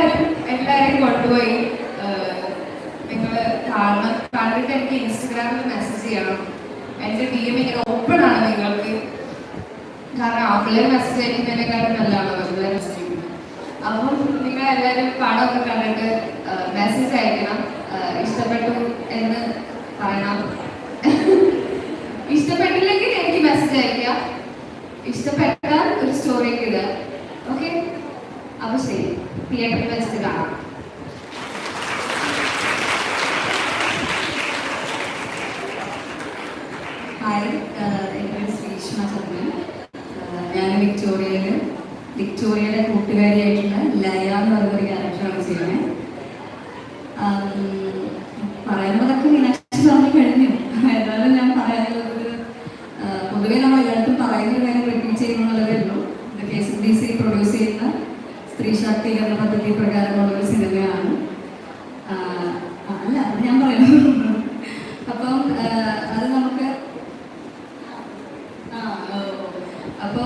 എല്ലാവരും എല്ലാവരെയും കൊണ്ടുപോയി നിങ്ങൾ കാണണം കണ്ടിട്ട് എനിക്ക് ഇൻസ്റ്റഗ്രാമിൽ മെസ്സേജ് ചെയ്യണം. എന്റെ ഡി എം ഇങ്ങനെ ഓപ്പൺ ആണ് നിങ്ങൾക്ക്. കാരണം അവളെ മെസ്സേജ് അയക്കുന്നതിനേക്കാളും നല്ലതാണ് വെറുതെ മെസ്സേജ് ചെയ്യുന്നത് അപ്പം നിങ്ങൾ എല്ലാവരും പാടമൊക്കെ കണ്ടിട്ട് മെസ്സേജ് അയക്കണം. ഇഷ്ടപ്പെട്ടു എന്ന് പറയണം. ഇഷ്ടപ്പെട്ടില്ലെങ്കിൽ എനിക്ക് മെസ്സേജ് അയക്കുക ഇഷ്ടപ്പെട്ടാൽ ഒരു സ്റ്റോറിയൊക്കെ ഇടുക. ഓക്കെ അപ്പോൾ ശരി. തിയേറ്ററിൽ വെച്ചിട്ട് കാണാം. ഹായ് എന്റെ പേര് ശ്രീഷ്മ ചന്ദ്രൻ ഞാൻ വിക്ടോറിയയിൽ വിക്ടോറിയയുടെ കൂട്ടുകാരിയായിട്ടുള്ള ലയ എന്ന് പറയുന്നൊരു ക്യാരക്ടറാണ് ചെയ്യുന്നത്. പറയാനുള്ളതൊക്കെ മീനാക്ഷി പറഞ്ഞു കഴിഞ്ഞു. എന്നാലും ഞാൻ പറയാനുള്ളത് പൊതുവെ നമ്മൾ എല്ലായിടത്തും പറയുന്ന ഒരു കാര്യം റിപ്പീറ്റ് ചെയ്യുന്നുള്ളതേ ഉള്ളൂ. ഇത് K S D C produce ചെയ്യുന്ന സ്ത്രീ ശാക്തീകരണ പദ്ധതി പ്രകാരമുള്ള ഒരു സിനിമയാണ്. അല്ല ഞാൻ പറയുന്നു. അപ്പം അത് നമുക്ക്. അപ്പോ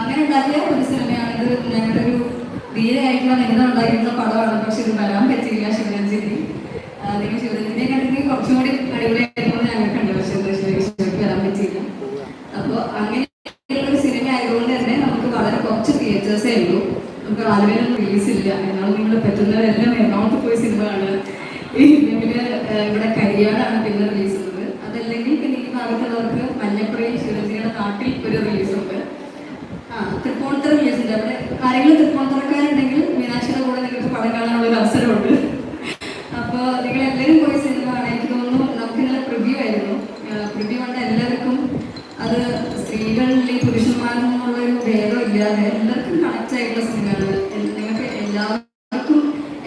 അങ്ങനെ ഉണ്ടാക്കിയ ഒരു സിനിമയാണ് ഇത്. ഞങ്ങളുടെ ഒരു ധീരയായിട്ടുള്ള നിമിതം ഉണ്ടായിരുന്ന പടമാണ്. പക്ഷെ ഇത് വരാൻ പറ്റിയില്ല ശിവരഞ്ജിനി നിങ്ങൾ ശിവരഞ്ജിനെ കണ്ടെങ്കിൽ കുറച്ചും കൂടി അടിപൊളിയായിരുന്നു ഞങ്ങൾക്ക് കണ്ടു പക്ഷെ വരാൻ പറ്റിയില്ല. അപ്പോൾ അങ്ങനെ ഒരു സിനിമ ആയതുകൊണ്ട് തന്നെ നമുക്ക് വളരെ കുറച്ച് തിയേറ്റേഴ്സേ ഉള്ളൂ. നമുക്ക് ആലുവയിലൊന്നും റിലീസ് ഇല്ല. എന്നാലും നിങ്ങൾ പറ്റുന്നവരെല്ലാം എറണാകുളത്ത് പോയി സിനിമ കാണുക. പിന്നെ ഇവിടെ കരിയാടാണ് പിന്നെ റിലീസ് ഉള്ളത്. അതല്ലെങ്കിൽ പിന്നെ ഈ ഭാഗത്തുള്ളവർക്ക് മഞ്ഞപ്പുറയിൽ ശിവജിയുടെ നാട്ടിൽ ഒരു റിലീസ് ഉണ്ട്. ആ തൃപ്പൂണിത്തറ റിലീസ് ഉണ്ട്. അവിടെ കാര്യങ്ങൾ തൃപ്പൂണിത്തറക്കാരുണ്ടെങ്കിൽ മീനാക്ഷിയുടെ കൂടെ നിങ്ങൾക്ക് പടം കാണാനുള്ള ഒരു അവസരമുണ്ട് അപ്പോൾ നിങ്ങൾ എല്ലാവരും പോയി സിനിമ കാണാൻ എനിക്ക് തോന്നുന്നു നമുക്ക് നല്ല പ്രിവ്യൂ ആയിരുന്നു. പ്രിവ്യൂ കണ്ട എല്ലാവർക്കും അത് സ്ത്രീകളിൽ പുരുഷന്മാരിൽ ഒരു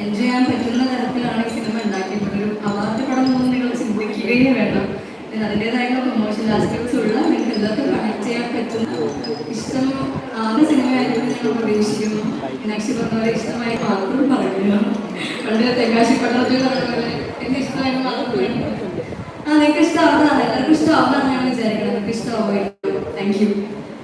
എൻജോയ് ചെയ്യാൻ പറ്റുന്ന തരത്തിലാണ് ഈ സിനിമ ഉണ്ടാക്കിയിട്ടുള്ളത്. അവാർഡ് പടം ഒന്നും നിങ്ങൾ ചിന്തിക്കുകയേ വേണം. ഇതിന് അതിന്റെതായിട്ടുള്ള പ്രൊമോഷൻ ആസ്പെക്ട്സ് ഉള്ള നിങ്ങൾക്ക് എല്ലാവർക്കും കണക്ട് ചെയ്യാൻ പറ്റും ഇഷ്ടം ആദ്യ സിനിമയായിരുന്നു ഞങ്ങൾ പ്രതീക്ഷിക്കുന്നു. മീനാക്ഷി പറഞ്ഞ ഇഷ്ടമായ ഇഷ്ടമായി പറയുന്നു. വളരെ തെങ്കാശി പട്ടണത്തിൽ പറഞ്ഞ പോലെ എന്റെ ഇഷ്ടമായിരുന്നു മാത്രം ആ നിങ്ങൾക്ക് ഇഷ്ടമാവുന്നതാണ്. എല്ലാവർക്കും ഇഷ്ടമാവുന്നതാണ് ഞാൻ വിചാരിക്കുന്നത്. നിങ്ങൾക്ക് ഇഷ്ടമാവുമായിരുന്നു